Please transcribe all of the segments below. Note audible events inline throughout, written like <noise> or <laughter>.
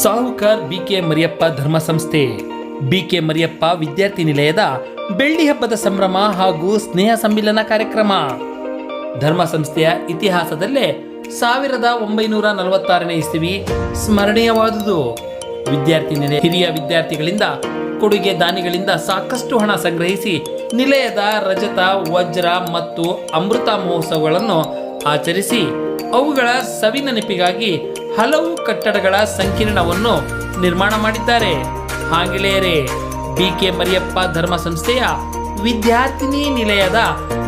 ಸಾಹುಕಾರ್ BK Mariyappa ಧರ್ಮ ಸಂಸ್ಥೆ BK Mariyappa ವಿದ್ಯಾರ್ಥಿ ನಿಲಯದ ಬೆಳ್ಳಿ ಹಬ್ಬದ ಸಂಭ್ರಮ ಹಾಗೂ ಸ್ನೇಹ ಸಮ್ಮಿಲನ ಕಾರ್ಯಕ್ರಮ. ಧರ್ಮ ಸಂಸ್ಥೆಯ ಇತಿಹಾಸದಲ್ಲೇ ಸಾವಿರದ ಒಂಬೈನೂರ ನಲವತ್ತಾರನೇ ಇಸವಿ ಸ್ಮರಣೀಯವಾದುದು. ವಿದ್ಯಾರ್ಥಿ ನಿಲಯ ಹಿರಿಯ ವಿದ್ಯಾರ್ಥಿಗಳಿಂದ ಕೊಡುಗೆ ದಾನಿಗಳಿಂದ ಸಾಕಷ್ಟು ಹಣ ಸಂಗ್ರಹಿಸಿ ನಿಲಯದ ರಜತ, ವಜ್ರ ಮತ್ತು ಅಮೃತ ಮಹೋತ್ಸವಗಳನ್ನು ಆಚರಿಸಿ ಅವುಗಳ ಸವಿ ನೆನಪಿಗಾಗಿ ಹಲವು ಕಟ್ಟಡಗಳ ಸಂಕೀರ್ಣವನ್ನು ನಿರ್ಮಾಣ ಮಾಡಿದ್ದಾರೆ. ಹಾಗೆಯೇ ಬಿ ಕೆ ಮರಿಯಪ್ಪ ಧರ್ಮ ಸಂಸ್ಥೆಯ ವಿದ್ಯಾರ್ಥಿನಿ ನಿಲಯದ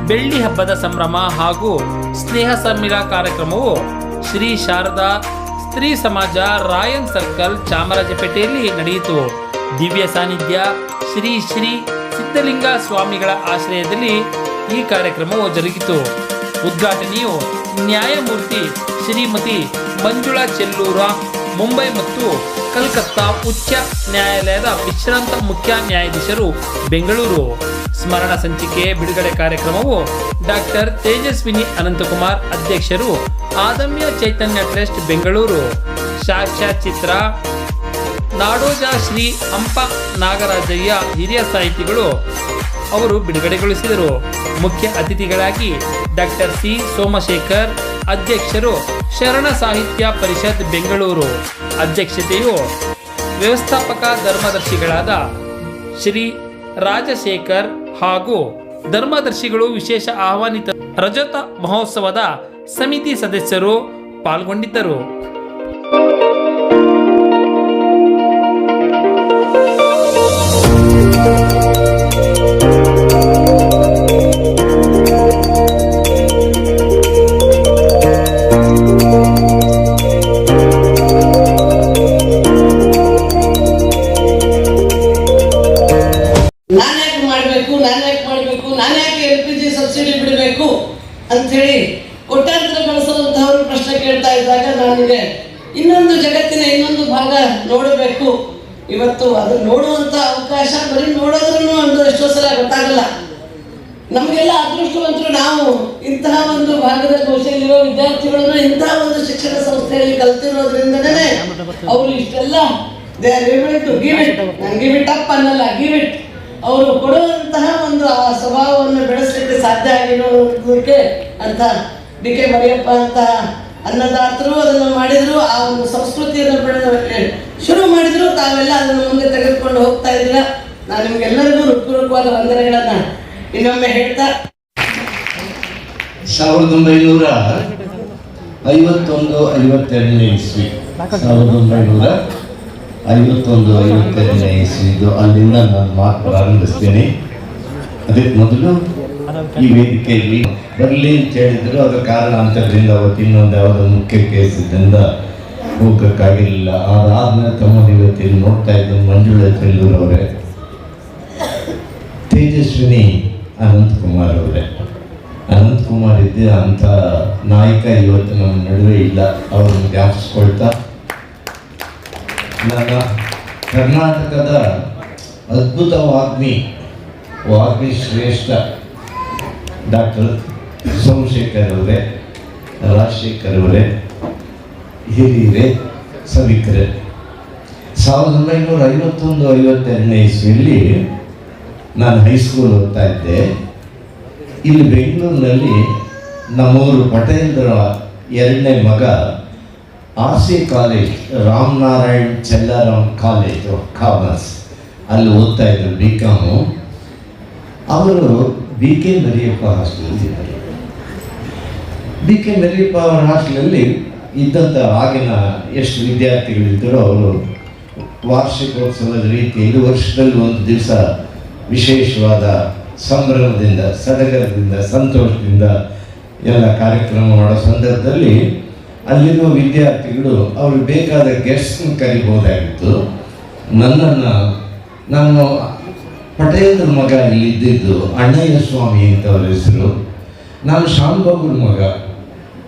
ಬೆಳ್ಳಿ ಹಬ್ಬದ ಸಂಭ್ರಮ ಹಾಗೂ ಸ್ನೇಹ ಸಮ್ಮಿಲ ಕಾರ್ಯಕ್ರಮವು ಶ್ರೀ ಶಾರದಾ ಸ್ತ್ರೀ ಸಮಾಜ ರಾಯನ್ ಸರ್ಕಲ್ ಚಾಮರಾಜಪೇಟೆಯಲ್ಲಿ ನಡೆಯಿತು. ದಿವ್ಯ ಸಾನ್ನಿಧ್ಯ ಶ್ರೀ ಶ್ರೀ ಸಿದ್ಧಲಿಂಗ ಸ್ವಾಮಿಗಳ ಆಶ್ರಯದಲ್ಲಿ ಈ ಕಾರ್ಯಕ್ರಮವು ಜರುಗಿತು. ಉದ್ಘಾಟನೆಯು ನ್ಯಾಯಮೂರ್ತಿ ಶ್ರೀಮತಿ ಮಂಜುಳಾ ಚೆಲ್ಲೂರ, ಮುಂಬೈ ಮತ್ತು ಕಲ್ಕತ್ತಾ ಉಚ್ಚ ನ್ಯಾಯಾಲಯದ ವಿಶ್ರಾಂತ ಮುಖ್ಯ ನ್ಯಾಯಾಧೀಶರು ಬೆಂಗಳೂರು. ಸ್ಮರಣ ಸಂಚಿಕೆ, ಬಿಡುಗಡೆ ಕಾರ್ಯಕ್ರಮವು ಡಾಕ್ಟರ್ ತೇಜಸ್ವಿನಿ ಅನಂತಕುಮಾರ್ ಅಧ್ಯಕ್ಷರು, ಆದಮ್ಯ ಚೈತನ್ಯ ಟ್ರಸ್ಟ್ ಬೆಂಗಳೂರು. ಸಾಕ್ಷ್ಯಚಿತ್ರ, ನಾಡೋಜ ಶ್ರೀ ಹಂಪ ನಾಗರಾಜಯ್ಯ ಹಿರಿಯ ಸಾಹಿತಿಗಳು ಅವರು ಬಿಡುಗಡೆಗೊಳಿಸಿದರು. ಮುಖ್ಯ ಅತಿಥಿಗಳಾಗಿ ಡಾಕ್ಟರ್ ಸಿ. ಸೋಮಶೇಖರ್ ಅಧ್ಯಕ್ಷರು ಶರಣ ಸಾಹಿತ್ಯ ಪರಿಷತ್ ಬೆಂಗಳೂರು. ಅಧ್ಯಕ್ಷತೆಯು ವ್ಯವಸ್ಥಾಪಕ ಧರ್ಮದರ್ಶಿಗಳಾದ ಶ್ರೀ ರಾಜಶೇಖರ್ ಹಾಗೂ ಧರ್ಮದರ್ಶಿಗಳು ವಿಶೇಷ ಆಹ್ವಾನಿತ ರಜತ ಮಹೋತ್ಸವದ ಸಮಿತಿ ಸದಸ್ಯರು ಪಾಲ್ಗೊಂಡಿದ್ದರು. ಯಾಕೆ ಮಾಡಬೇಕು. ನಾನು ಯಾಕೆ ಎಲ್ ಪಿ ಜಿ ಸಬ್ಸಿಡಿ ಬಿಡಬೇಕು ಅಂಥೇಳಿ ಕೋಟ್ಯಾಂತರ ಬಳಸುವಂತಹವರು ಪ್ರಶ್ನೆ ಕೇಳ್ತಾ ಇದ್ದಾಗ ನನಗೆ ಇನ್ನೊಂದು ಜಗತ್ತಿನ ಇನ್ನೊಂದು ಭಾಗ ನೋಡಬೇಕು. ಇವತ್ತು ಅದು ನೋಡುವಂಥ ಅವಕಾಶ ಬರೀ ನೋಡೋದ್ರೂ ಒಂದು ಎಷ್ಟೋ ಸಲ ಗೊತ್ತಾಗಲ್ಲ. ನಮಗೆಲ್ಲ ಅದೃಷ್ಟವಂತರು ನಾವು. ಇಂತಹ ಒಂದು ಭಾಗದ ಕೌಶಲ್ಯರೋ ವಿದ್ಯಾರ್ಥಿಗಳನ್ನು ಇಂತಹ ಒಂದು ಶಿಕ್ಷಣ ಸಂಸ್ಥೆಯಲ್ಲಿ ಕಲ್ತಿರೋದ್ರಿಂದನೇ ಅವರು ಇಷ್ಟೆಲ್ಲ they are able to give it ನಾನು ಗಿವ್ ಇಟ್ ಅಪ್ ಅನ್ನಲ್ಲ ಗಿವ್ ಇಟ್ ಅವರು ಕೊಡುವಂತಹ ಒಂದು, ಆ ಸ್ವಭಾವವನ್ನು ಬೆಳೆಸಲಿಕ್ಕೆ ಸಾಧ್ಯ ಆಗಿರೋದಕ್ಕೆ ಅಂತ ಡಿ ಕೆ ಮರಿಯಪ್ಪ ಅಂತ ಅನ್ನದಾತರು ಅದನ್ನು ಮಾಡಿದ್ರು, ಆ ಒಂದು ಸಂಸ್ಕೃತಿಯನ್ನು ಬೆಳೆದ ಶುರು ಮಾಡಿದ್ರು, ತಾವೆಲ್ಲ ಅದನ್ನು ಮುಂದೆ ತೆಗೆದುಕೊಂಡು ಹೋಗ್ತಾ ಇದ್ದೀರ? ನಾನು ನಿಮ್ಗೆಲ್ಲರಿಗೂ ಹೃತ್ಪೂರ್ವಕವಾದ ವಂದನೆಗಳನ್ನ ಇನ್ನೊಮ್ಮೆ ಹೇಳ್ತಾ ಸಾವಿರದ ಒಂಬೈನೂರ ಐವತ್ತೊಂದು ಐವತ್ತೆರಡನೇ ಇಸ್ವಿ. ಸಾವಿರದ ಒಂಬೈನೂರ ಐವತ್ತೊಂದು ಐವತ್ತೆರಡನೇ ಇಸ್ವಿದು ಅಲ್ಲಿಂದ ನಾನು ಮಾತು ಪ್ರಾರಂಭಿಸ್ತೇನೆ ಅದಕ್ಕೆ ಮೊದಲು ಈ ವೇದಿಕೆಯಲ್ಲಿ ಬರಲಿ ಅಂತ ಹೇಳಿದ್ರು. ಅದರ ಕಾರಣಾಂತರದಿಂದ ಅವತ್ತು ಇನ್ನೊಂದು ಯಾವುದೋ ಮುಖ್ಯ ಕೇಸ್ ಇದ್ರಿಂದ ಹೋಗಕ್ಕಾಗಿರಲಿಲ್ಲ ಅದಾದ್ಮೇಲೆ ತಮ್ಮ ಇವತ್ತಿಲ್ಲಿ ನೋಡ್ತಾ ಇದ್ದು ಮಂಜುಳ ಚೆಲ್ಲೂರ್ ಅವರೇ, ತೇಜಸ್ವಿನಿ ಅನಂತಕುಮಾರ್ ಅವರೇ. ಅನಂತಕುಮಾರ್ ಇದ್ದ ಅಂಥ ನಾಯಕ ಇವತ್ತು ನಮ್ಮ ನಡುವೆ ಇಲ್ಲ. ಅವ್ರನ್ನ ಜ್ಞಾಪಿಸ್ಕೊಳ್ತಾ ನನ್ನ ಕರ್ನಾಟಕದ ಅದ್ಭುತ ವಾಗ್ಮಿ ವಾಗ್ಮಿ ಶ್ರೇಷ್ಠ ಡಾಕ್ಟರ್ ಸೋಮಶೇಖರ್ ಅವರೇ, ರಾಜಶೇಖರ್ ಅವರೇ, ಹಿರಿಯರೇ, ಸಭಿಕರೇ. ಸಾವಿರದ ಒಂಬೈನೂರ ಐವತ್ತೊಂದು, ಐವತ್ತೆರಡನೇ ಇಸ್ವಿಯಲ್ಲಿ ನಾನು ಹೈಸ್ಕೂಲ್ ಓದ್ತಾ ಇದ್ದೆ. ಇಲ್ಲಿ ಬೆಂಗಳೂರಿನಲ್ಲಿ ನಮ್ಮೂರು ಪಟೇಲ್ರ ಎರಡನೇ ಮಗ R C college, Ramnarayan Chellaram college, commerce. ಅಲ್ಲಿ ಓದ್ತಾ ಇದ್ರು ಬಿ ಕಾಮು ಅವರು ಬಿ ಕೆ ಮರಿಯಪ್ಪ ಹಾಸ್ಟೆಲ್ ಇದ್ದಾರೆ. ಬಿ ಕೆ ಮರಿಯಪ್ಪ ಅವರ ಹಾಸ್ಟೆಲಲ್ಲಿ ಇದ್ದಂಥ ಆಗಿನ ಎಷ್ಟು ವಿದ್ಯಾರ್ಥಿಗಳಿದ್ದರೂ ಅವರು ವಾರ್ಷಿಕೋತ್ಸವದ ರೀತಿ ಇದು ವರ್ಷದಲ್ಲಿ ಒಂದು ದಿವಸ ವಿಶೇಷವಾದ ಸಂಭ್ರಮದಿಂದ, ಸಡಗರದಿಂದ, ಸಂತೋಷದಿಂದ ಎಲ್ಲ ಕಾರ್ಯಕ್ರಮ ಮಾಡೋ ಸಂದರ್ಭದಲ್ಲಿ ಅಲ್ಲಿರುವ ವಿದ್ಯಾರ್ಥಿಗಳು ಅವರು ಬೇಕಾದ ಗೆಸ್ಟ್ನ ಕರಿಬೋದಾಗಿತ್ತು. ನನ್ನನ್ನು ನಾನು ಪಟೇಲ್ರ ಮಗ ಇಲ್ಲಿದ್ದಿದ್ದು ಅಣ್ಣಯ್ಯ ಸ್ವಾಮಿ ಅಂತ ಅವ್ರ ಹೆಸರು. ನಾನು ಶಾನ್ಭೋಗ್ರ ಮಗ.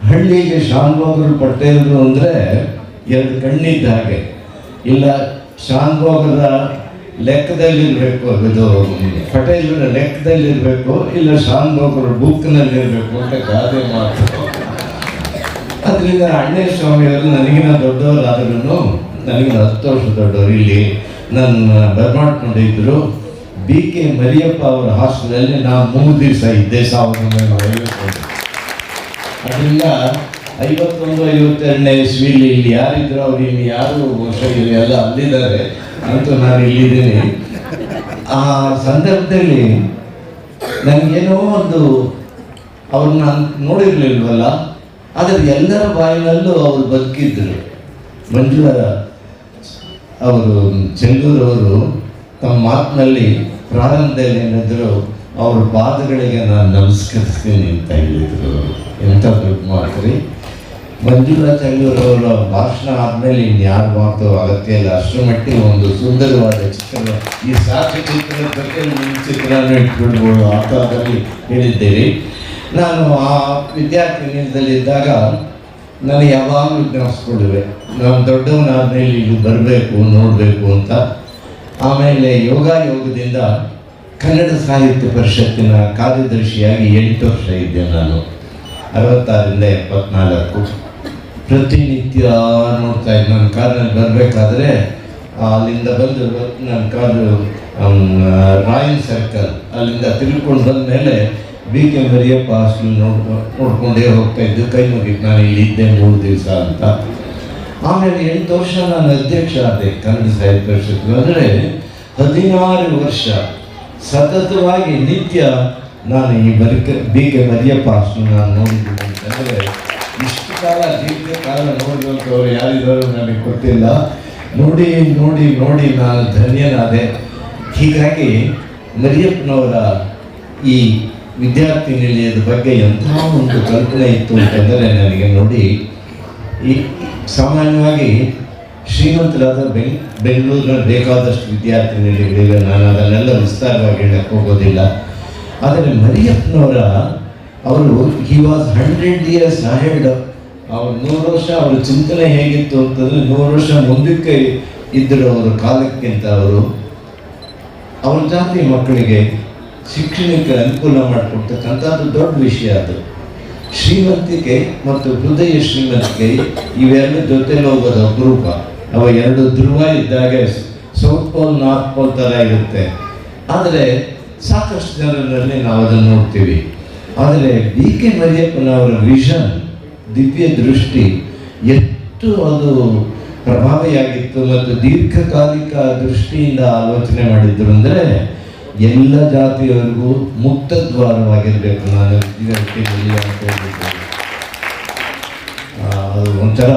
ಹಳ್ಳಿಗೆ ಶಾನ್ಭೋಗ್ರು ಪಟೇಲ್ರು ಅಂದರೆ ಎರಡು ಕಣ್ಣಿದ್ದ ಹಾಗೆ. ಇಲ್ಲ ಶಾನ್ಭೋಗದ ಲೆಕ್ಕದಲ್ಲಿರಬೇಕು ಇದು ಪಟೇಲ್ರ ಲೆಕ್ಕದಲ್ಲಿರಬೇಕು, ಇಲ್ಲ ಶಾನ್ಭೋಗ್ರ ಬುಕ್ನಲ್ಲಿರಬೇಕು ಅಂತ ಗಾದೆ ಮಾತು. ಅದರಿಂದ ಅಣ್ಣೇ ಸ್ವಾಮಿಯವರು ನನಗಿನ ದೊಡ್ಡವರಾದ್ರೂ ನನಗೆ ಹತ್ತು ವರ್ಷ ದೊಡ್ಡವರು ಇಲ್ಲಿ ನನ್ನ ಬರ್ಮಾಡ್ಕೊಂಡಿದ್ದರು ಬಿ ಕೆ ಮರಿಯಪ್ಪ ಅವರ ಹಾಸ್ಟೆಲಲ್ಲಿ ನಾನು ಮೂರು ದಿವಸ ಇದ್ದೆ, ಸಾವಿರದ ಒಂಬೈನೂರ ಅದರಿಂದ ಐವತ್ತೊಂದು, ಐವತ್ತೆರಡನೇ ಇಸ್ವಿಲಿ ಇಲ್ಲಿ ಯಾರಿದ್ರು ಅವ್ರು ಇಲ್ಲಿ ಯಾರು ಇಲ್ಲಿ ಎಲ್ಲ ಅಲ್ಲಿದ್ದಾರೆ. ಅಂತೂ ನಾನು ಇಲ್ಲಿದ್ದೀನಿ. ಆ ಸಂದರ್ಭದಲ್ಲಿ ನನಗೇನೋ ಒಂದು ಅವ್ರನ್ನ ನೋಡಿರ್ಲಿಲ್ವಲ್ಲ? ಆದರೆ ಎಲ್ಲರ ಬಾಯಿನಲ್ಲೂ ಅವರು ಬದುಕಿದ್ರು. ಮಂಜುಳ ಅವರು ಚೆಲ್ಲೂರವರು ತಮ್ಮ ಮಾತಿನಲ್ಲಿ, ಪ್ರಾರಂಭದಲ್ಲಿ ಏನಿದ್ರು ಅವ್ರ ಪಾದಗಳಿಗೆ ನಾನು ನಮಸ್ಕರಿಸ್ತೀನಿ ಅಂತ ಹೇಳಿದರು. ಎಂಥ ದೊಡ್ಡ ಮಂಜುಳಾ ಅವರ ಭಾಷಣ ಆದಮೇಲೆ ಇನ್ಯಾರು ಮಾತು ಅಗತ್ಯ ಇಲ್ಲ. ಅಷ್ಟರ ಮಟ್ಟಿಗೆ ಒಂದು ಸುಂದರವಾದ ಚಿತ್ರ ಈ ಸಾಕ್ಷ್ಯ ಚಿತ್ರದ ಬಗ್ಗೆ ನಿಮ್ಮ ಚಿತ್ರನ ಇಟ್ಬಿಡ್ಬೋದು. ಆ ನಾನು ಆ ವಿದ್ಯಾರ್ಥಿನಿಯದಲ್ಲಿದ್ದಾಗ ನನಗೆ ಯಾವಾಗಲೂ ಜ್ಞಾಪಿಸ್ಕೊಳ್ಳುವೆ ನಾನು ದೊಡ್ಡವನಾದ್ಮೇಲೆ ಇಲ್ಲಿ ಬರಬೇಕು, ನೋಡಬೇಕು ಅಂತ. ಆಮೇಲೆ ಯೋಗ ಯೋಗದಿಂದ ಕನ್ನಡ ಸಾಹಿತ್ಯ ಪರಿಷತ್ತಿನ ಕಾರ್ಯದರ್ಶಿಯಾಗಿ ಎಂಟು ವರ್ಷ ಇದ್ದೆ ನಾನು. ಅರವತ್ತಾರರಿಂದ ಎಪ್ಪತ್ನಾಲ್ಕು. ಪ್ರತಿನಿತ್ಯ ನೋಡ್ತಾ ಇದ್ದೆ. ನನ್ನ ಕಾರಲ್ಲಿ ಬರಬೇಕಾದ್ರೆ ಅಲ್ಲಿಂದ ಬಂದು ನನ್ನ ಕಾರು ರಾಯಲ್ ಸರ್ಕಲ್ ಅಲ್ಲಿಂದ ತಿಳ್ಕೊಂಡು ಬಂದ ಮೇಲೆ ಬಿ ಕೆ ಮರಿಯಪ್ಪ ಹಾಸ್ಟೆಲ್ ನೋಡ್ಕೊ ನೋಡ್ಕೊಂಡೇ ಹೋಗ್ತಾ ಇದ್ದು, ಕೈ ಮುಗಿತು ನಾನು ಇಲ್ಲಿ ಇದ್ದೆ ಮೂರು ದಿವಸ ಅಂತ. ಆಮೇಲೆ ಎಂಟು ವರ್ಷ ನಾನು ಅಧ್ಯಕ್ಷ ಆದೆ, ಕನ್ನಡ ಸಾಹಿತ್ಯ ಪರಿಷತ್ ಅಂದರೆ ಹದಿನಾರು ವರ್ಷ ಸತತವಾಗಿ ನಿತ್ಯ ನಾನು ಈ ಬರಿಕ ಬಿ ಕೆ ಮರಿಯಪ್ಪ ಹಾಸ್ಟೆಲ್ ನಾನು ನೋಡಿದ್ದೀನಿ ಅಂತಂದರೆ ಇಷ್ಟು ಕಾಲ ನೋಡುವಂಥವ್ರು ಯಾರಿದ್ದಾರೋ ನನಗೆ ಗೊತ್ತಿಲ್ಲ. ನೋಡಿ ನೋಡಿ ನೋಡಿ, ನಾನು ಧನ್ಯನಾದೆ. ಹೀಗಾಗಿ ಮರಿಯಪ್ಪನವರ ಈ ವಿದ್ಯಾರ್ಥಿ ನಿಲಯದ ಬಗ್ಗೆ ಎಂಥ ಒಂದು ಕಲ್ಪನೆ ಇತ್ತು ಅಂತಂದರೆ ನನಗೆ ನೋಡಿ, ಈ ಸಾಮಾನ್ಯವಾಗಿ ಶ್ರೀಮಂತರಾದ ಬೆಂಗ್ ಬೆಂಗಳೂರಿನ ಬೇಕಾದಷ್ಟು ವಿದ್ಯಾರ್ಥಿ ನಿಲಯಗಳಿವೆ. ನಾನು ಅದನ್ನೆಲ್ಲ ವಿಸ್ತಾರವಾಗಿ ಹೇಳಕ್ಕೆ ಹೋಗೋದಿಲ್ಲ. ಆದರೆ ಮರಿಯಪ್ಪನವರ ಅವರು he was hundred years ahead ಅವ್ರು ನೂರು ವರ್ಷ ಅವ್ರ ಚಿಂತನೆ ಹೇಗಿತ್ತು ಅಂತಂದರೆ ನೂರು ವರ್ಷ ಮುಂದಕ್ಕೆ ಇದ್ದರು ಅವರ ಕಾಲಕ್ಕಿಂತ ಅವರು ಅವ್ರ ಜಾತಿ ಮಕ್ಕಳಿಗೆ ಶಿಕ್ಷಣಕ್ಕೆ ಅನುಕೂಲ ಮಾಡಿಕೊಡ್ತಕ್ಕಂಥದ್ದು ದೊಡ್ಡ ವಿಷಯ ಅದು. ಶ್ರೀಮಂತಿಕೆ ಮತ್ತು ಹೃದಯ ಶ್ರೀಮಂತಿಕೆ ಇವೆರಡು ಜೊತೆಲಿ ಹೋಗೋದು ಅಪರೂಪ. ಅವ ಎರಡು ಧ್ರುವ ಇದ್ದಾಗ ಸೌತ್ ಪೋಲ್ ನಾರ್ತ್ ಪೋಲ್ ಥರ ಇರುತ್ತೆ. ಆದರೆ ಸಾಕಷ್ಟು ಜನರಲ್ಲಿ ನಾವು ಅದನ್ನು ನೋಡ್ತೀವಿ. ಆದರೆ ಬಿ ಕೆ ಮರಿಯಪ್ಪನವರ ವಿಷನ್ ದಿವ್ಯ ದೃಷ್ಟಿ ಎಷ್ಟು ಅದು ಪ್ರಭಾವಿಯಾಗಿತ್ತು ಮತ್ತು ದೀರ್ಘಕಾಲಿಕ ದೃಷ್ಟಿಯಿಂದ ಆಲೋಚನೆ ಮಾಡಿದ್ರು ಅಂದರೆ ಎಲ್ಲ ಜಾತಿಯವರಿಗೂ ಮುಕ್ತ ದ್ವಾರವಾಗಿರಬೇಕು ನಾನು ಇದರಲ್ಲಿ ಅಂತ ಹೇಳಿದ್ದೆ. ಅದು ಒಂಥರ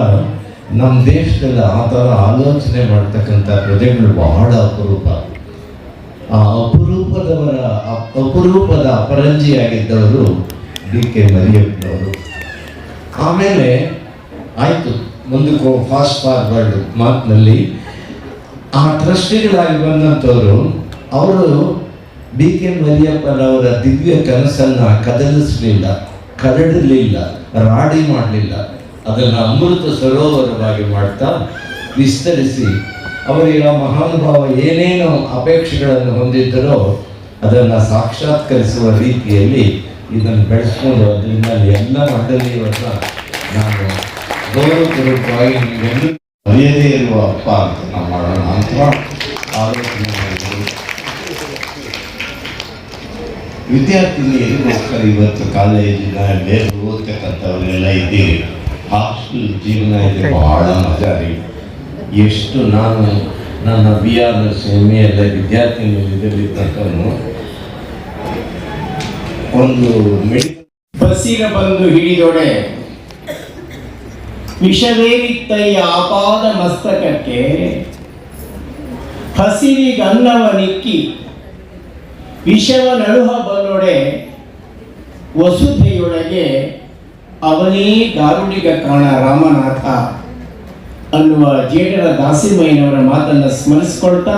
ನಮ್ಮ ದೇಶದಲ್ಲಿ ಆ ಥರ ಆಲೋಚನೆ ಮಾಡ್ತಕ್ಕಂಥ ಪ್ರಜೆಗಳು ಬಹಳ ಅಪರೂಪ. ಆ ಅಪರೂಪದವರ ಅಪರೂಪದ ಅಪರಂಜಿಯಾಗಿದ್ದವರು ಡಿ ಕೆ ಮರಿಯಪ್ಪನವರು. ಆಮೇಲೆ ಆಯಿತು ಮುಂದಕ್ಕೆ ಫಾಸ್ಟ್ ಫಾರ್ವರ್ಡ್ ಮಾತಿನಲ್ಲಿ ಆ ಟ್ರಸ್ಟಿಗಳಾಗಿ ಬಂದಂಥವರು, ಅವರು ಬಿ ಕೆ ಮರಿಯಪ್ಪನವರ ದಿವ್ಯ ಕನಸನ್ನು ಕದಲಿಸಲಿಲ್ಲ ಕರಡಲಿಲ್ಲ ರಾಡಿ ಮಾಡಲಿಲ್ಲ. ಅದನ್ನು ಅಮೃತ ಸರೋವರವಾಗಿ ಮಾಡ್ತಾ ವಿಸ್ತರಿಸಿ, ಅವರಿಗೆ ಆ ಮಹಾನುಭಾವ ಏನೇನು ಅಪೇಕ್ಷೆಗಳನ್ನು ಹೊಂದಿದ್ದರೋ ಅದನ್ನು ಸಾಕ್ಷಾತ್ಕರಿಸುವ ರೀತಿಯಲ್ಲಿ ಇದನ್ನು ಬೆಳೆಸ್ಕೊಂಡು ಅದರಿಂದ ಎಲ್ಲ ಮಂಡಳಿಯವರನ್ನ ನಾನು ಗೌರವಪೂರ್ವಕವಾಗಿ ನಿಮಗೆಲ್ಲರೂ ಮರ್ಯಾದೆ ಇರುವ ಅಪ್ಪ ಅಂತ ನಾವು ಮಾಡೋಣ ಅಂತ ಆಲೋಚನೆ ಮಾಡಿದ್ರು ವಿದ್ಯಾರ್ಥಿನಿಯರಿಗೋಸ್ಕರ ಇವತ್ತು ಕಾಲೇಜಿನ ಬೇರೆ ಓದ್ತಕ್ಕಂಥವರೆಲ್ಲ ಇದ್ದೀರಿ. ಹಾಸ್ಟೆಲ್ ಜೀವನ ಇದೆ, ಬಹಳ ಮಜಾ ಎಷ್ಟು ನಾನು ನನ್ನ B R S M A ಎಲ್ಲ ಒಂದು ಬಸ್ಸಿನ ಬಂದು ಹಿಡಿದೊಡೆ ವಿಷವೇರಿತ್ತಯ್ಯ ಆಪಾದ ಮಸ್ತಕಕ್ಕೆ ಹಸಿರಿಗನ್ನವ ನಿಕ್ಕಿ ವಿಷವ ನಳುಹ ಬಂದೊಡೆ ವಸುಧೆಯೊಳಗೆ ಅವನೇ ದಾರುಣಿಗ ಕಾಣ ರಾಮನಾಥ ಅನ್ನುವ ಜೇಡರ ದಾಸಿಮಯ್ಯನವರ ಮಾತನ್ನು ಸ್ಮರಿಸಿಕೊಳ್ತಾ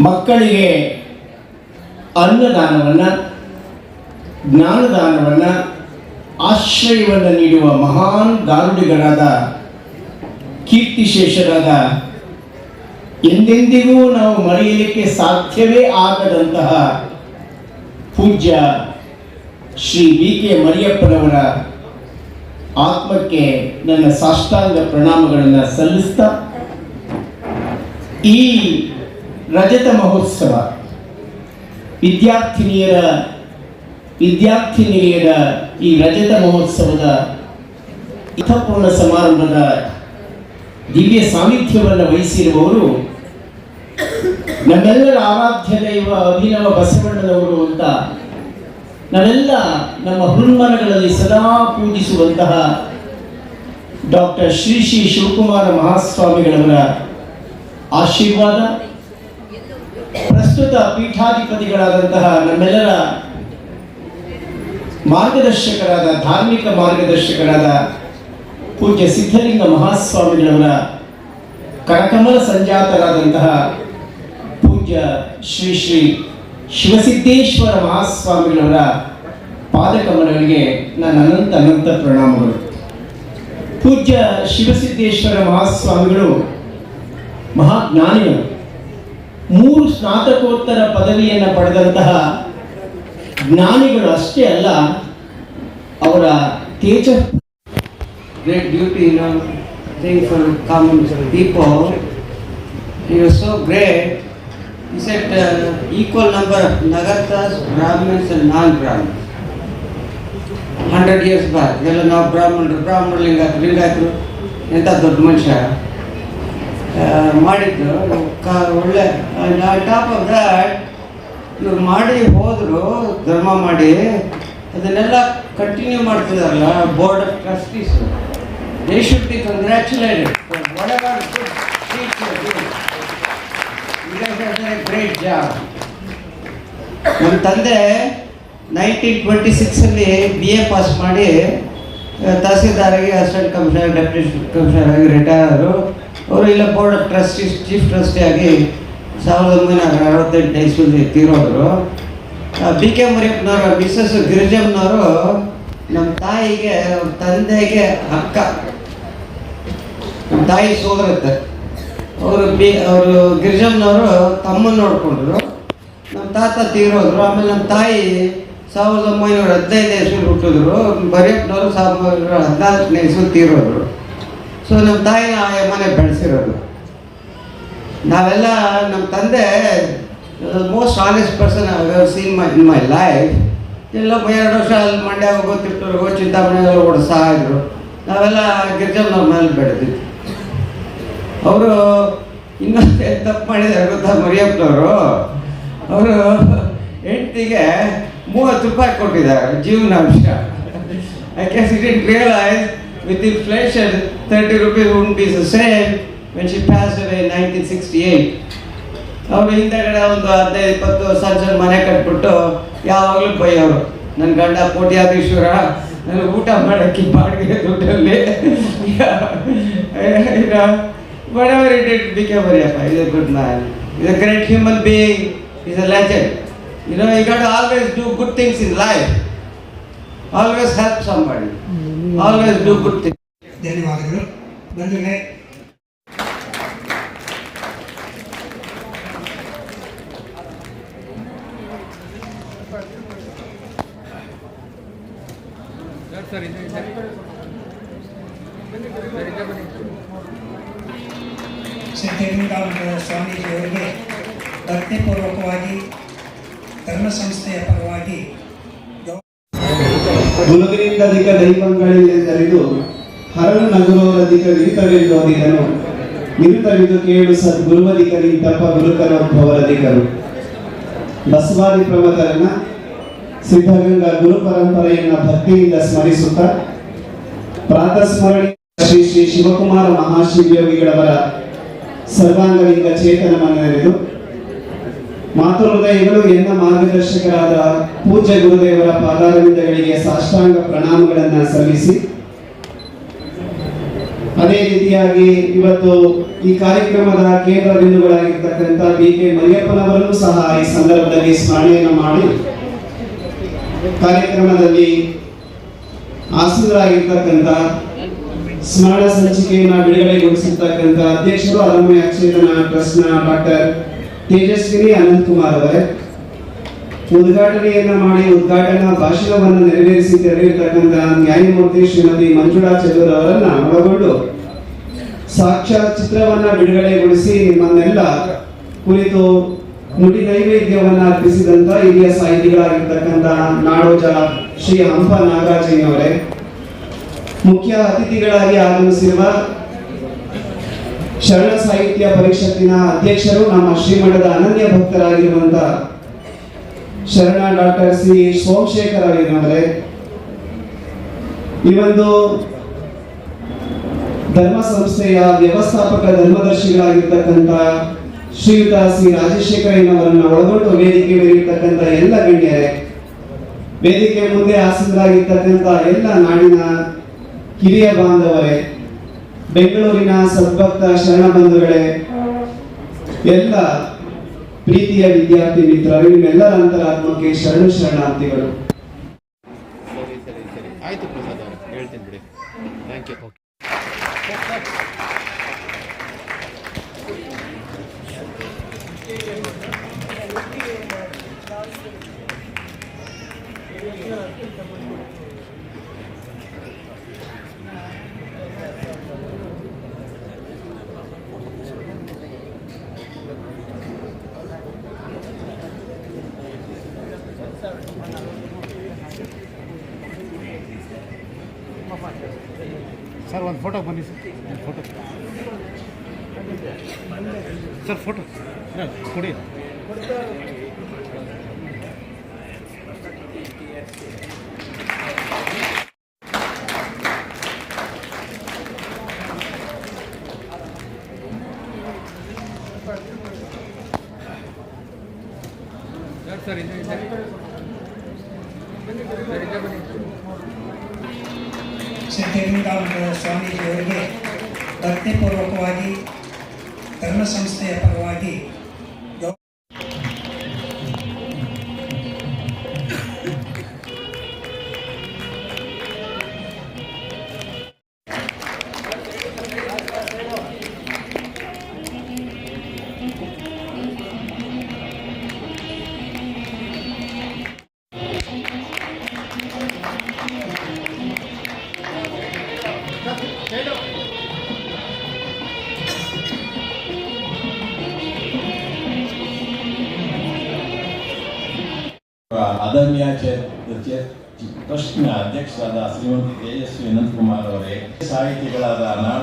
ಮಕ್ಕಳಿಗೆ ಅನ್ನದಾನವನ್ನ, ಜ್ಞಾನದಾನವನ್ನು, ಆಶ್ರಯವನ್ನು ನೀಡುವ ಮಹಾನ್ ಗಾರುಡಿಗರಾದ ಕೀರ್ತಿಶೇಷರಾದ, ಎಂದೆಂದಿಗೂ ನಾವು ಮರೆಯಲಿಕ್ಕೆ ಸಾಧ್ಯವೇ ಆಗದಂತಹ ಪೂಜ್ಯ ಶ್ರೀ ಬಿ ಕೆ ಮರಿಯಪ್ಪನವರ ಆತ್ಮಕ್ಕೆ ನನ್ನ ಸಾಷ್ಟಾಂಗ ಪ್ರಣಾಮಗಳನ್ನು ಸಲ್ಲಿಸ್ತಾ, ಈ ರಜತ ಮಹೋತ್ಸವ ವಿದ್ಯಾರ್ಥಿನಿಯರ ವಿದ್ಯಾರ್ಥಿನಿಯರ ಈ ರಜತ ಮಹೋತ್ಸವದ ಇಥಪೂರ್ಣ ಸಮಾರಂಭದ ದಿವ್ಯ ಸಾಮಿಥ್ಯವನ್ನು ವಹಿಸಿರುವವರು ನಮ್ಮೆಲ್ಲರ ಆರಾಧ್ಯ ದೈವ ಅಭಿನವ ಬಸವಣ್ಣನವರು ಅಂತ ನಾವೆಲ್ಲ ನಮ್ಮ ಹೃನ್ಮನಗಳಲ್ಲಿ ಸದಾ ಪೂಜಿಸುವಂತಹ ಡಾಕ್ಟರ್ ಶ್ರೀ ಶ್ರೀ ಶಿವಕುಮಾರ ಮಹಾಸ್ವಾಮಿಗಳವರ ಆಶೀರ್ವಾದ ಪ್ರಸ್ತುತ ಪೀಠಾಧಿಪತಿಗಳಾದಂತಹ ನಮ್ಮೆಲ್ಲರ ಮಾರ್ಗದರ್ಶಕರಾದ, ಧಾರ್ಮಿಕ ಮಾರ್ಗದರ್ಶಕರಾದ ಪೂಜ್ಯ ಸಿದ್ಧಲಿಂಗ ಮಹಾಸ್ವಾಮಿಗಳವರ ಕರಕಮಲ ಸಂಜಾತರಾದಂತಹ ಪೂಜ್ಯ ಶ್ರೀ ಶ್ರೀ ಶಿವಸಿದ್ದೇಶ್ವರ ಮಹಾಸ್ವಾಮಿಗಳವರ ಪಾದಕಮಲಗಳಿಗೆ ನನ್ನ ಅನಂತ ಅನಂತ ಪ್ರಣಾಮಗಳು. ಪೂಜ್ಯ ಶಿವಸಿದ್ದೇಶ್ವರ ಮಹಾಸ್ವಾಮಿಗಳು, ಮಹಾಜ್ಞಾನಿಗಳು. ಮೂರು ಸ್ನಾತಕೋತ್ತರ ಪದವಿಯನ್ನು ಪಡೆದಂತಹ ಜ್ಞಾನಿಗಳು ಅಷ್ಟೇ ಅಲ್ಲ, ಅವರ ತೇಜ great duty thank for common Deepa you so great is at equal number Nagarthas Brahmins and non Brahmin hundred years bar ಎಲ್ಲ ನಾವು ಬ್ರಾಹ್ಮಣರು ಬ್ರಾಹ್ಮಣ ಲಿಂಗ ಲಿಂಗಾಯತರು ಎಂಥ ದೊಡ್ಡ ಮನುಷ್ಯ? ಮಾಡಿದ್ದು. ಒಳ್ಳೆ. ಟಾಪ್ ಆಫ್ ದ್ಯಾಟ್ ಇವ್ರು ಮಾಡಿ ಹೋದರು, ಧರ್ಮ ಮಾಡಿ, ಅದನ್ನೆಲ್ಲ continue ಮಾಡ್ತಿದಾರಲ್ಲ board of trustees they should be congratulated great job ನಮ್ಮ ತಂದೆ ನೈನ್ಟೀನ್ ಟ್ವೆಂಟಿ ಸಿಕ್ಸಲ್ಲಿ ಬಿ ಎ ಪಾಸ್ ಮಾಡಿ ತಹಸೀಲ್ದಾರಾಗಿ ಅಸಿಸ್ಟೆಂಟ್ ಕಮಿಷನರ್ ಡೆಪ್ಯೂಟಿ ಕಮಿಷನರ್ ಆಗಿ ರಿಟೈರ್ ಆದರು ಅವರು ಇಲ್ಲ board of trustees chief trustee ಆಗಿ ಸಾವಿರದ ಒಂಬೈನೂರ ಅರವತ್ತೆಂಟು ಇಸ್ವಿಲಿ ತೀರೋದ್ರು. ಬಿ ಕೆ ಮುರಿಯಪ್ಪನವರು ಮಿಸ್ಸಸ್ ಗಿರಿಜಮ್ಮನವರು ನಮ್ಮ ತಾಯಿಗೆ ತಂದೆಗೆ ಅಕ್ಕ. ನಮ್ಮ ತಾಯಿ ಸೋದರತ್ತೆ. ಅವರು ಬಿ ಅವರು ಗಿರಿಜಮ್ಮನವರು ತಮ್ಮನ್ನು ನೋಡಿಕೊಂಡ್ರು. ನಮ್ಮ ತಾತ ತೀರೋದ್ರು, ಆಮೇಲೆ ನಮ್ಮ ತಾಯಿ ಸಾವಿರದ ಒಂಬೈನೂರ ಹದಿನೈದು ಇಸ್ವಿ ಹುಟ್ಟಿದ್ರು. ಬರೆಯಪ್ಪನವರು ಸಾವಿರದ ಒಂಬೈನೂರ ಹದಿನಾಲ್ಕನೇ ಇಸ್ವಿ ತೀರೋದ್ರು. ಸೊ ನಮ್ಮ ತಾಯಿ ಆ ಮನೆ ಬೆಳೆಸಿರೋದು. ನಾವೆಲ್ಲ ನಮ್ಮ ತಂದೆ most honest person seen my in my life ಎಲ್ಲ ಎರಡು ವರ್ಷ ಅಲ್ಲಿ ಮಂಡ್ಯ ಹೋಗೋ ಚಿಂತಾಮಣಿ ಓಡಿಸ್ತಾ ಇದ್ರು. ನಾವೆಲ್ಲ ಗಿರ್ಜಮ್ಮನವ್ರ ಮೇಲೆ ಬೆಳೆದ್ವಿ ಅವರು ಇನ್ನೊಂದು ತಪ್ಪು ಮಾಡಿದ್ದಾರೆ ಗೊತ್ತಾ ಮರಿಯಪ್ಪನವರು? ಅವರು ಹೆಂಡತಿಗೆ ಮೂವತ್ತು ರೂಪಾಯಿ ಕೊಟ್ಟಿದ್ದಾರೆ ಜೀವನಾಂಶ. I can it realise with the flash is 30 rupees home this same when she passed away 1968 ಅವರಿ ಹಿತಗಳ ಒಂದು 15 20 ಸರ್ಜನ್ ಮನೆ ಕಟ್ಟಿ ಬಿಟ್ಟು ಯಾವಾಗಲೂ ಬಯ್ಯವರು ನನ್ನ ಗಂಡ ಕೋಟ್ಯಾಧೀಶರ ಊಟ ಮಾಡಕ್ಕೆ ಬಾಗಡಿಗೆ ಬಂದಲ್ಲಿ ಯಾರು ಏನಾ ಬಡವರಿದ್ದಿದ್ದೀವಿ ಕ್ಯಾ ಬರಿಯಪ್ಪ ಇದು good man is a great human being is a legend you know God always do good things in life always help somebody ಧನ್ಯವಾದಗಳು. ಬಂದ್ರೆ ಕೇಳು ಸದ್ಗುರುವಧಿಕರಿ ತಪ್ಪ ಗುರುಕರೋದ್ಭವರಧಿಕರು ಬಸವಾದಿ ಪ್ರಮಥರನ್ನ ಸಿದ್ಧಗಂಗಾ ಗುರು ಪರಂಪರೆಯನ್ನ ಭಕ್ತಿಯಿಂದ ಸ್ಮರಿಸುತ್ತಾ ಪ್ರಾತಸ್ಮರಣೆ ಶ್ರೀ ಶ್ರೀ ಶಿವಕುಮಾರ ಮಹಾಶಿವಯೋಗಿಗಳವರ ಸರ್ವಾಂಗಲಿಂಗ ಚೇತನ ನೆರೆದು ಮಾತೃಹೃದಯಗಳು ಎನ್ನ ಮಾರ್ಗದರ್ಶಕರಾದ ಪೂಜ್ಯ ಗುರುದೇವರ ಪಾದಾರವಿಂದಗಳಿಗೆ ಸಾಷ್ಟಾಂಗ ಪ್ರಣಾಮಗಳನ್ನು ಸಲ್ಲಿಸಿ ಅದೇ ರೀತಿಯಾಗಿ ಇವತ್ತು ಈ ಕಾರ್ಯಕ್ರಮದ ಕೇಂದ್ರ ಬಿಂದುಗಳಾಗಿರ್ತಕ್ಕಂಥ ಬಿ ಕೆ ಮರಿಯಪ್ಪನವರನ್ನು ಸಹ ಈ ಸಂದರ್ಭದಲ್ಲಿ ಸ್ಮರಣೆಯನ್ನು ಮಾಡಿ ಕಾರ್ಯಕ್ರಮದಲ್ಲಿ ಆಸೀನರಾಗಿರ್ತಕ್ಕಂಥ ಸ್ಮರಣ ಸಂಚಿಕೆಯನ್ನು ಬಿಡುಗಡೆಗೊಳಿಸಿರ್ತಕ್ಕಂಥ ಅಧ್ಯಕ್ಷರು ಅರಮನೆ ಅಕ್ಷೇತನ ಟ್ರಸ್ಟ್ನ ಡಾಕ್ಟರ್ ತೇಜಸ್ವಿನಿ ಅನಂತ್ ಕುಮಾರ್ ಅವರೇ. ಉದ್ಘಾಟನೆಯನ್ನ ಮಾಡಿ ಉದ್ಘಾಟನಾ ಭಾಷಣವನ್ನು ನೆರವೇರಿಸಿ ತೆರಳಿರ್ತಕ್ಕಂತಹ ನ್ಯಾಯಮೂರ್ತಿ ಶ್ರೀಮತಿ ಮಂಜುಳಾ ಚಂದ್ರ ಅವರನ್ನ ಒಳಗೊಂಡು ಸಾಕ್ಷಾತ್ ಚಿತ್ರವನ್ನ ಬಿಡುಗಡೆಗೊಳಿಸಿ ನಿಮ್ಮನ್ನೆಲ್ಲ ಕುರಿತು ನುಡಿ ನೈವೇದ್ಯವನ್ನ ಅರ್ಪಿಸಿದಂತ ಹಿರಿಯ ಸಾಹಿತಿಗಳಾಗಿರ್ತಕ್ಕಂತಹ ನಾಡೋಜ ಶ್ರೀ ಹಂಪ ನಾಗರಾಜಯ್ಯವರೇ ಮುಖ್ಯ ಅತಿಥಿಗಳಾಗಿ ಆಗಮಿಸಿರುವ ಶರಣ ಸಾಹಿತ್ಯ ಪರಿಷತ್ತಿನ ಅಧ್ಯಕ್ಷರು ನಮ್ಮ ಶ್ರೀಮಠದ ಅನನ್ಯ ಭಕ್ತರಾಗಿರುವಂತ ಶರಣ ಡಾಕ್ಟರ್ ಸಿ ಸೋಮಶೇಖರ್ ಅವರೇ ಈ ಒಂದು ಧರ್ಮ ಸಂಸ್ಥೆಯ ವ್ಯವಸ್ಥಾಪಕ ಧರ್ಮದರ್ಶಿಗಳಾಗಿರ್ತಕ್ಕಂಥ ಶ್ರೀಯುತ ಸಿ ರಾಜಶೇಖರಯ್ಯನವರನ್ನ ಒಳಗೊಂಡು ವೇದಿಕೆ ಮೇಲಿರ್ತಕ್ಕಂಥ ಎಲ್ಲ ಗಣ್ಯರೇ ವೇದಿಕೆ ಮುಂದೆ ಆಸೀನರಾಗಿರ್ತಕ್ಕಂಥ ಎಲ್ಲ ನಾಡಿನ ಕಿರಿಯ ಬಾಂಧವರೇ, ಬೆಂಗಳೂರಿನ ಸದ್ಭಕ್ತ ಶರಣ ಬಂಧುಗಳೇ, ಎಲ್ಲ ಪ್ರೀತಿಯ ವಿದ್ಯಾರ್ಥಿ ಮಿತ್ರರು ನಿಮ್ಮೆಲ್ಲರ ಅಂತರಾತ್ಮಕ್ಕೆ ಶರಣು ಶರಣಾರ್ಥಿಗಳು ಆಯ್ತು ಪ್ರಸಾದ್ ಅವರೇ ಹೇಳ್ತೀನಿ ಬಿಡಿ ಥ್ಯಾಂಕ್ ಯು ಸರ್ ಒಂದು ಫೋಟೋ ಬನ್ನಿ ಸರ್. ಒಂದು ಫೋಟೋ ಸರ್ ಫೋಟೋ ಕೊಡಿ. ಸರ್ ಸಿದ್ಧಲಿಂಗಾನಂದ ಸ್ವಾಮೀಜಿಯವರಿಗೆ ಧರ್ಮ ಸಂಸ್ಥೆಯ ಪರವಾಗಿ ತೇಜಸ್ವಿ ಅನಂತಕುಮಾರ್ ಅವರೇ ಸಾಹಿತಿಗಳಾದ ನಾಡ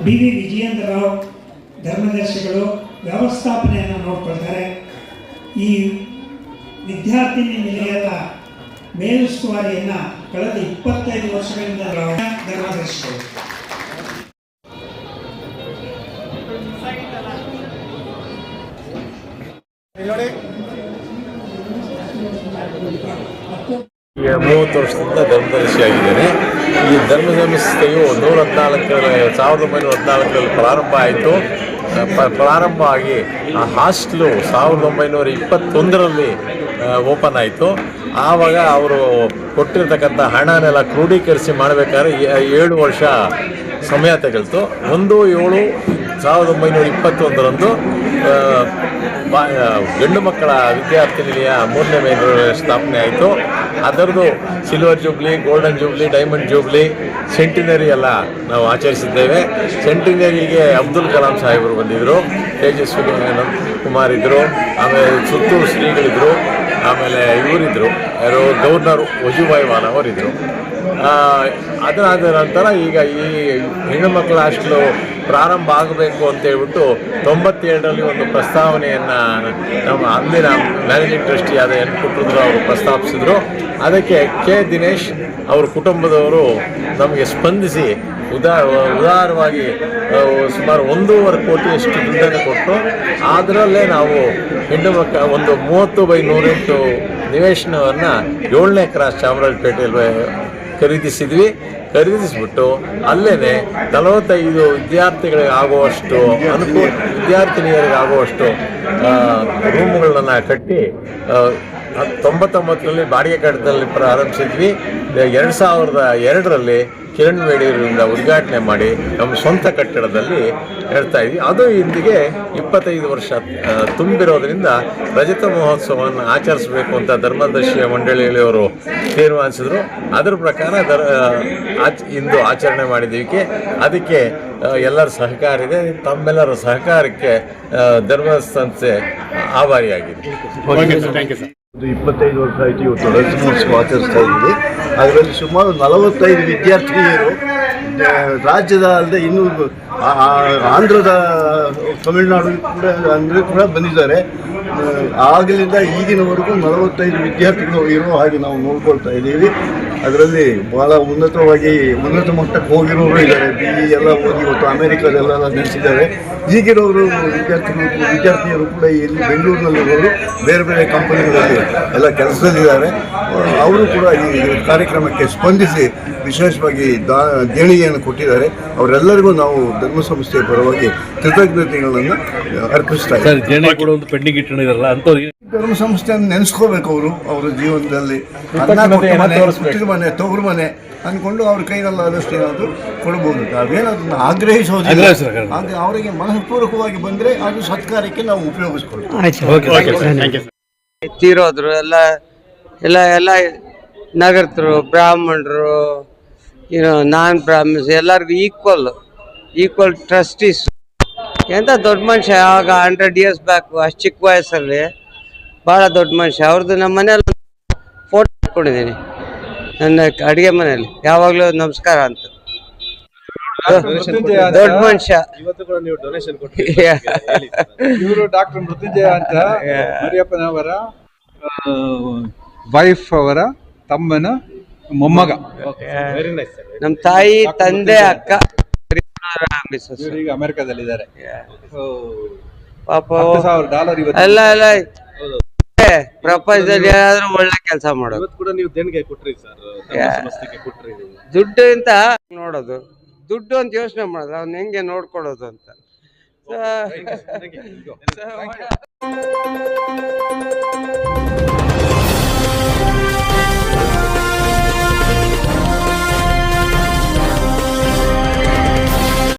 ಬಿ ವಿ ವಿಜಯೇಂದ್ರ ರಾವ್ ಧರ್ಮದರ್ಶಿಗಳು ವ್ಯವಸ್ಥಾಪನೆಯನ್ನು ನೋಡ್ಕೊಳ್ತಾರೆ. ಈ ವಿದ್ಯಾರ್ಥಿನಿ ನಿಲಯದ ಮೇಲುಸ್ತುವಾರಿಯನ್ನು ಕಳೆದ ಇಪ್ಪತ್ತೈದು ವರ್ಷಗಳಿಂದ ಧರ್ಮದರ್ಶಿಗಳು. ಮೂವತ್ತು ವರ್ಷದಿಂದ ಧರ್ಮದರ್ಶಿಯಾಗಿದ್ದೇನೆ ಈ ಧರ್ಮ ಸಂಸ್ಥೆಯು ನೂರ ಹದಿನಾಲ್ಕರ ಸಾವಿರದ ಒಂಬೈನೂರ ಹದಿನಾಲ್ಕರಲ್ಲಿ ಪ್ರಾರಂಭ ಆಯಿತು. ಪ್ರಾರಂಭ ಆಗಿ ಆ ಹಾಸ್ಟ್ಲು ಸಾವಿರದ ಒಂಬೈನೂರ ಇಪ್ಪತ್ತೊಂದರಲ್ಲಿ ಓಪನ್ ಆಯಿತು. ಆವಾಗ ಅವರು ಕೊಟ್ಟಿರ್ತಕ್ಕಂಥ ಹಣನೆಲ್ಲ ಕ್ರೋಢೀಕರಿಸಿ ಮಾಡಬೇಕಾದ್ರೆ ಏಳು ವರ್ಷ ಸಮಯ ತೆಗೆಲ್ತು. ಒಂದು ಏಳು ಸಾವಿರದ ಒಂಬೈನೂರ ಇಪ್ಪತ್ತೊಂದರಂದು ಗಂಡು ಮಕ್ಕಳ ವಿದ್ಯಾರ್ಥಿ ನಿಲಯ ಮೂರನೇ ಮೇಲು ಸ್ಥಾಪನೆ ಆಯಿತು. ಅದರದ್ದು silver jubilee, golden jubilee, diamond jubilee, centenary ಎಲ್ಲ ನಾವು ಆಚರಿಸಿದ್ದೇವೆ. ಸೆಂಟಿನರಿಗೆ ಅಬ್ದುಲ್ ಕಲಾಂ ಸಾಹೇಬರು ಬಂದಿದ್ದರು ತೇಜಸ್ವಿ ಕುಮಾರ್ ಇದ್ದರು ಆಮೇಲೆ ಸುತ್ತೂರು ಶ್ರೀಗಳಿದ್ದರು ಆಮೇಲೆ ಇವರಿದ್ದರು ಯಾರು ಗವರ್ನರ್ ವಜುಭಾಯಿ ವಾಲಾ ಅವರಿದ್ದರು ಅದರಾದ ನಂತರ ಈಗ ಈ ಹೆಣ್ಣು ಮಕ್ಕಳ ಹಾಸ್ಟೆಲು ಪ್ರಾರಂಭ ಆಗಬೇಕು ಅಂತ ಹೇಳ್ಬಿಟ್ಟು ತೊಂಬತ್ತೇಳರಲ್ಲಿ ಒಂದು ಪ್ರಸ್ತಾವನೆಯನ್ನು ನಮ್ಮ ಅಂದಿನ ಮ್ಯಾನೇಜಿಂಗ್ ಟ್ರಸ್ಟಿ ಆದ ಎನ್ ಕುಟ್ರದ್ರು ಅವರು ಪ್ರಸ್ತಾಪಿಸಿದ್ರು. ಅದಕ್ಕೆ ಕೆ ದಿನೇಶ್ ಅವ್ರ ಕುಟುಂಬದವರು ನಮಗೆ ಸ್ಪಂದಿಸಿ ಉದಾ, ಉದಾರವಾಗಿ ಸುಮಾರು ಒಂದೂವರೆ ಕೋಟಿಯಷ್ಟು ದುಡ್ಡನ್ನು ಕೊಟ್ಟು ಅದರಲ್ಲೇ ನಾವು ಹೆಣ್ಣು ಮಕ್ಕ ಒಂದು ಮೂವತ್ತು ಬೈ ನೂರೆಂಟು ನಿವೇಶನವನ್ನು ಏಳನೇ ಕ್ರಾಸ್ ಚಾಮರಾಜಪೇಟೆಯಲ್ಲಿ ಖರೀದಿಸಿದ್ವಿ. ಖರೀದಿಸಿಬಿಟ್ಟು ಅಲ್ಲೇ ನಲವತ್ತೈದು ವಿದ್ಯಾರ್ಥಿಗಳಿಗೆ ಆಗುವಷ್ಟು ಅನುಕೂಲ ವಿದ್ಯಾರ್ಥಿನಿಯರಿಗೆ ಆಗುವಷ್ಟು ರೂಮ್ಗಳನ್ನು ಕಟ್ಟಿ ತೊಂಬತ್ತೊಂಬತ್ತರಲ್ಲಿ ಬಾಡಿಗೆ ಕಟ್ಟದಲ್ಲಿ ಪ್ರಾರಂಭಿಸಿದ್ವಿ. ಎರಡು ಸಾವಿರದ ಎರಡರಲ್ಲಿ ಕಿರಣ್ ಬೇಡಿಯವರಿಂದ ಉದ್ಘಾಟನೆ ಮಾಡಿ ನಮ್ಮ ಸ್ವಂತ ಕಟ್ಟಡದಲ್ಲಿ ಹೇಳ್ತಾ ಇದ್ವಿ. ಅದು ಇಂದಿಗೆ ಇಪ್ಪತ್ತೈದು ವರ್ಷ ತುಂಬಿರೋದ್ರಿಂದ ರಜತ ಮಹೋತ್ಸವವನ್ನು ಆಚರಿಸಬೇಕು ಅಂತ ಧರ್ಮದರ್ಶಿಯ ಅವರು ತೀರ್ಮಾನಿಸಿದ್ರು. ಅದರ ಪ್ರಕಾರ ದರ್ ಆಚ, ಇಂದು ಆಚರಣೆ ಮಾಡಿದ್ದಕ್ಕೆ ಅದಕ್ಕೆ ಎಲ್ಲರ ಸಹಕಾರ ಇದೆ. ತಮ್ಮೆಲ್ಲರ ಸಹಕಾರಕ್ಕೆ ಧರ್ಮ ಸಂಸ್ಥೆ ಆಭಾರಿಯಾಗಿದೆ. ಒಂದು ಇಪ್ಪತ್ತೈದು ವರ್ಷ ಆಯಿತು ಇವತ್ತು ರಜನೋತ್ಸವ ಆಚರಿಸ್ತಾ ಇದ್ದೀವಿ. ಅದರಲ್ಲಿ ಸುಮಾರು ನಲವತ್ತೈದು ವಿದ್ಯಾರ್ಥಿನಿಯರು ರಾಜ್ಯದ ಅಲ್ಲದೆ ಇನ್ನೂ ಆಂಧ್ರದ ತಮಿಳುನಾಡು ಕೂಡ ಅಂದರೆ ಕೂಡ ಬಂದಿದ್ದಾರೆ. ಆಗಲಿಂದ ಈಗಿನವರೆಗೂ ನಲವತ್ತೈದು ವಿದ್ಯಾರ್ಥಿಗಳು ಇರೋ ಹಾಗೆ ನಾವು ನೋಡ್ಕೊಳ್ತಾ ಇದ್ದೀವಿ. ಅದರಲ್ಲಿ ಬಹಳ ಉನ್ನತವಾಗಿ, ಉನ್ನತ ಮಟ್ಟಕ್ಕೆ ಹೋಗಿರೋರು ಇದ್ದಾರೆ. ಬಿ ಇ ಎಲ್ಲ ಓದಿ ಇವತ್ತು ಅಮೆರಿಕದೆಲ್ಲ ನಡೆಸಿದ್ದಾರೆ ಈಗಿರೋರು ವಿದ್ಯಾರ್ಥಿಗಳು, ವಿದ್ಯಾರ್ಥಿಯರು ಕೂಡ ಇಲ್ಲಿ ಬೆಂಗಳೂರಿನಲ್ಲಿರೋರು ಬೇರೆ ಬೇರೆ ಕಂಪನಿಗಳಲ್ಲಿ ಎಲ್ಲ ಕೆಲಸದಲ್ಲಿದ್ದಾರೆ. ಅವರು ಕೂಡ ಈ ಕಾರ್ಯಕ್ರಮಕ್ಕೆ ಸ್ಪಂದಿಸಿ ವಿಶೇಷವಾಗಿ ದಾ ದೇಣಿಗೆಯನ್ನು ಕೊಟ್ಟಿದ್ದಾರೆ. ಅವರೆಲ್ಲರಿಗೂ ನಾವು ಧರ್ಮ ಸಂಸ್ಥೆಯ ಪರವಾಗಿ ಕೃತಜ್ಞತೆಗಳನ್ನು ಅರ್ಪಿಸ್ತಾ ಇದ್ದಾರೆ ಜನ ಕೂಡ ಒಂದು ಪೆಂಡಿಂಗ್ ಇಟ್ಟಿರಲ್ಲ ಅಂಥವ್ರಿಗೆ ಧರ್ಮ ಸಂಸ್ಥೆಯನ್ನು ನೆನೆಸ್ಕೋಬೇಕು ಅವರು ಅವರ ಜೀವನದಲ್ಲಿ. ಮನೆ ತೊಗರು ಮನೆ ಅಂದ್ಕೊಂಡು ಅವ್ರ ಕೈನಲ್ಲಿ ಆದಷ್ಟು ಏನಾದರೂ ಕೊಡ್ಬೋದು. ನಾವೇನದನ್ನು ಆಗ್ರಹಿಸೋದಿಲ್ಲ. ಅದು ಅವರಿಗೆ ಮನಃಪೂರ್ವಕವಾಗಿ ಬಂದರೆ ಅದು ಸತ್ಕಾರಕ್ಕೆ ನಾವು ಉಪಯೋಗಿಸ್ಕೊಳ್ತೀವಿ. ತೀರೋದ್ರು ಎಲ್ಲ ಎಲ್ಲ ಎಲ್ಲ ನಗರತರು ಬ್ರಾಹ್ಮಣರು ಏನೋ ನಾನ್ ಬ್ರಾಹ್ಮಿನ್ಸ್ ಎಲ್ಲರಿಗೂ ಈಕ್ವಲ್ ಈಕ್ವಲ್ ಟ್ರಸ್ಟೀಸ್ ಎಂಥ ದೊಡ್ಡ ಮನುಷ್ಯ ಆವಾಗ ಹಂಡ್ರೆಡ್ ಇಯರ್ಸ್ ಬ್ಯಾಕ್ ಅಷ್ಟು ಚಿಕ್ಕ ವಯಸ್ಸಲ್ಲಿ ಭಾಳ ದೊಡ್ಡ ಮನುಷ್ಯ. ಅವ್ರದ್ದು ನಮ್ಮ ಮನೇಲಿ ಫೋಟೋ ಇಟ್ಕೊಂಡಿದ್ದೀನಿ ನನ್ನ ಅಡುಗೆ ಮನೆಯಲ್ಲಿ. ಯಾವಾಗಲೂ ನಮಸ್ಕಾರ ಅಂತ. ದೊಡ್ಡ ಮನುಷ್ಯ. ಇವತ್ತು ಕೂಡ ನೀವು ಡೊನೇಷನ್ <laughs> ಇವರು ಡಾಕ್ಟರ್ ಮೃತ್ಯುಂಜಯ ಅಂತ ಮರಿಯಪ್ಪನವರ ವೈಫ್ ಅವರ ತಮ್ಮನ ಮೊಮ್ಮಗ. ನಮ್ಮ ತಾಯಿ ತಂದೆ ಅಕ್ಕ. ಮಿಸ್ಸಸ್ ಇದ್ದಾರೆ ಪಾಪ ಡಾಲರ್ ಅಲ್ಲ ಅಲ್ಲ. ಪ್ರಪಂಚದಲ್ಲಿ ಏನಾದ್ರೂ ಒಳ್ಳೆ ಕೆಲಸ ಮಾಡೋದು. ಕೂಡ ನೀವು ದುಡ್ಡು ಅಂತ ನೋಡೋದು. ದುಡ್ಡು ಅಂತ ಯೋಚನೆ ಮಾಡೋದು. ಅವ್ನ ಹೆಂಗೆ ನೋಡ್ಕೊಳ್ಳೋದು ಅಂತ. <laughs>